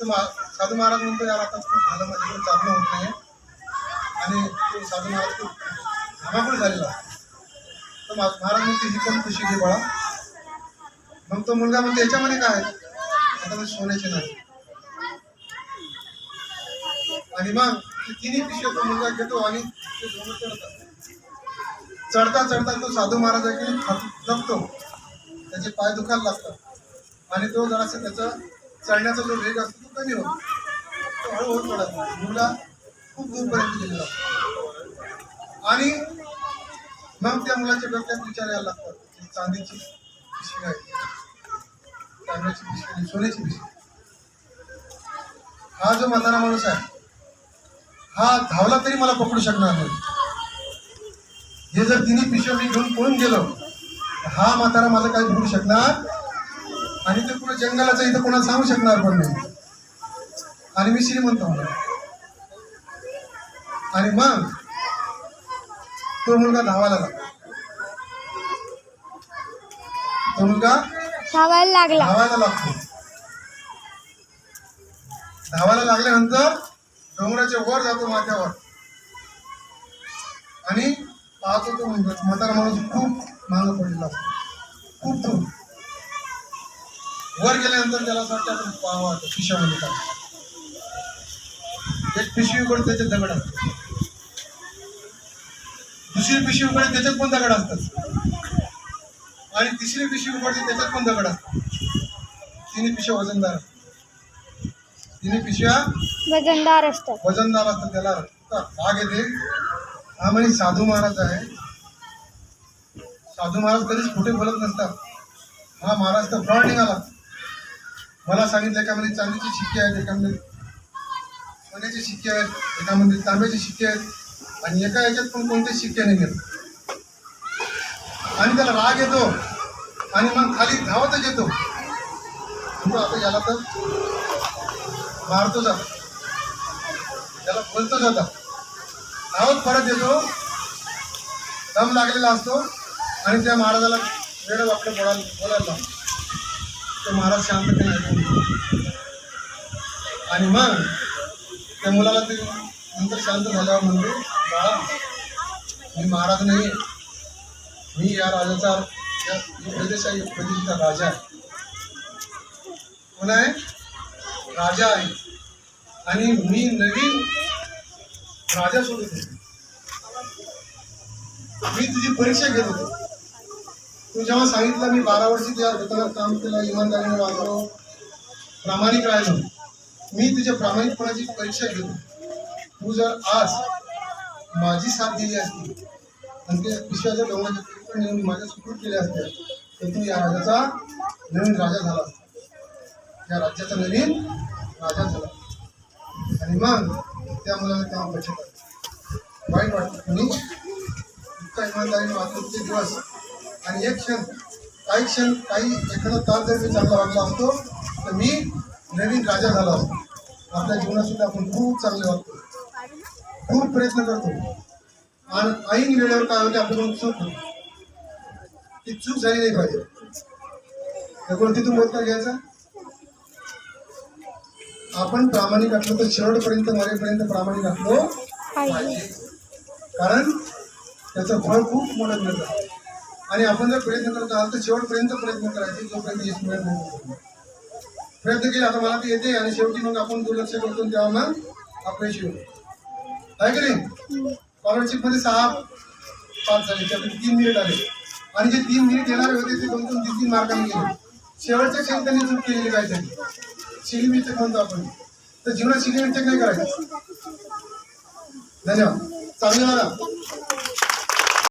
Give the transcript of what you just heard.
तर मा- साधू महाराज म्हणतो यार आता खूप झालं म्हणजे पण चालणं होत नाही. आणि तो साधू महाराज खूप धमाकूळ झालेला तर महाराज म्हणते ही पण खुशी घे बाळा. मग तो मुलगा म्हणतो याच्यामध्ये काय आहे? आता म्हणजे सोन्याचे नाही आणि मग तिन्ही पिशव्या तो मुलगा घेतो आणि ते चढतात. चढता चढता तो साधू महाराज आहे थकतो. त्याचे पाय दुखायला लागतात. आणि तो जरासा त्याचा चढण्याचा जो वेग असतो तो कमी होतो तो हळूहळू चढत नाही. मुला खूप दूरपर्यंत गेलेला असतो. आणि मग त्या मुलाच्या डोक्यात विचार यायला लागतात चांदीची पिशवी आहे तांब्याची पिशवी सोन्याची पिशवी हा जो म्हातारा माणूस आहे हा धावला तरी मला पकडू शकणार नाही हे जर तिन्ही पिशव्या मी घेऊन पळून गेलो हा म्हातारा माझं काही बिघडू शकणार आणि ते पुढे जंगलाचं इथं कोणाला सांगू शकणार पण नाही. आणि मी श्रीमंत होणार. आणि मग तो मुलगा धावायला लागला. तो मुलगा धावायला लागला. धावायला लागतो. धावायला लागल्यानंतर डोंगराच्या वर जातो माथ्यावर. आणि पाहतो तो म्हातारा माणूस खूप मागं पडलेला असतो. खूप दूर वर गेल्यानंतर त्याला असं वाटतं आपण पाहावं पिशव्यामध्ये काय एक पिशवी उघड त्याच्यात दगड असतात. दुसरी पिशवी उघड त्याच्यात पण दगड असतात. आणि तिसरी पिशवी उघडते त्याच्यात पण दगड असतात. तिन्ही पिशव्या वजनदार असतात. तिन्ही पिशव्या वजनदार असतात. वजनदार असतात त्याला भाग येते. हा म्हणजे साधू महाराज आहे. साधू महाराज कधीच खोटे बोलत नसतात. हा महाराज तर फ्रॉड निघाला. मला सांगितलं एकामध्ये चांदीचे शिक्के आहेत एकामध्ये सोन्याचे शिक्के आहेत एकामध्ये तांब्याचे शिक्के आहेत. आणि एका याच्यात पण कोणते शिक्के नाही घेत आणि त्याला राग येतो आणि मग खाली धावतच येतो. आता याला तर मारतो जातो त्याला बोलतो जाता धावत परत येतो. दम लागलेला असतो. आणि त्या महाराजाला वेळ वाकडे बोलायला बोलायला तो महाराज शांततेने ऐकून आणि मग त्या मुलाला ते नंतर शांत झाल्यावर म्हणजे बाळा मी महाराज नाही मी या राजाचा या प्रदेशा प्रदेशाचा राजा आहे. कोण आहे? राजा आहे. आणि मी नवीन राजा सोडत होते मी तुझी परीक्षा घेत होतो. तू जेव्हा सांगितलं मी बारा वर्षी तुझ्या दुकानात काम केलं इमानदारीने वागलो प्रामाणिक राहिलो मी तुझ्या प्रामाणिकपणाची परीक्षा घेतो. तू जर आज माझी साथ दिली असती आणि ते विश्वाच्या डोंगराच्या नेऊन माझ्या सुखरूप केल्या असत्या तर तू या राजाचा नवीन राजा झाला असता. या राज्याचा नवीन राजा झाला आणि मग त्या मुलाला तेव्हा बचत वाईट वाटतं मी इतका इमानदारीने वाचलो ते दिवस आणि एक क्षण काही क्षण काही एखादा तास जर मी चांगला वागला असतो तर मी नवीन राजा झाला असतो. आपल्या जीवनात सुद्धा आपण खूप चांगले वागतो. खूप प्रयत्न करतो. आणि ऐन वेळेवर काय होते आपल्याकडून चूक ती चूक झाली नाही पाहिजे. त्याकडून तिथून बोलता घ्यायचा? आपण प्रामाणिक असलो तर शेवटपर्यंत मरेपर्यंत प्रामाणिक असलो पाहिजे. कारण त्याचं फळ खूप मोठं मिळतं. आणि आपण जर प्रयत्न करत आहात तर शेवटपर्यंत प्रयत्न करायचे जोपर्यंत यश मिळत नाही प्रयत्न केले आता मला ते येते आणि शेवटी मग आपण दुर्लक्ष करतो तेव्हा मग अपयशी होतो आहे की नाही? स्कॉलरशिपमध्ये सहा पाच झाले त्यापैकी तीन मिनिट आले. आणि जे तीन मिनिट येणारे होते ते दोन दोन तीन तीन मार्कांनी गेले शेवटच्या क्षणी त्यांनी चूक केलेली काय त्यांनी शिली मिस्टेक म्हणतो आपण. तर जीवनात शिली मिस्टेक नाही करायचं. धन्यवाद. चांगले मला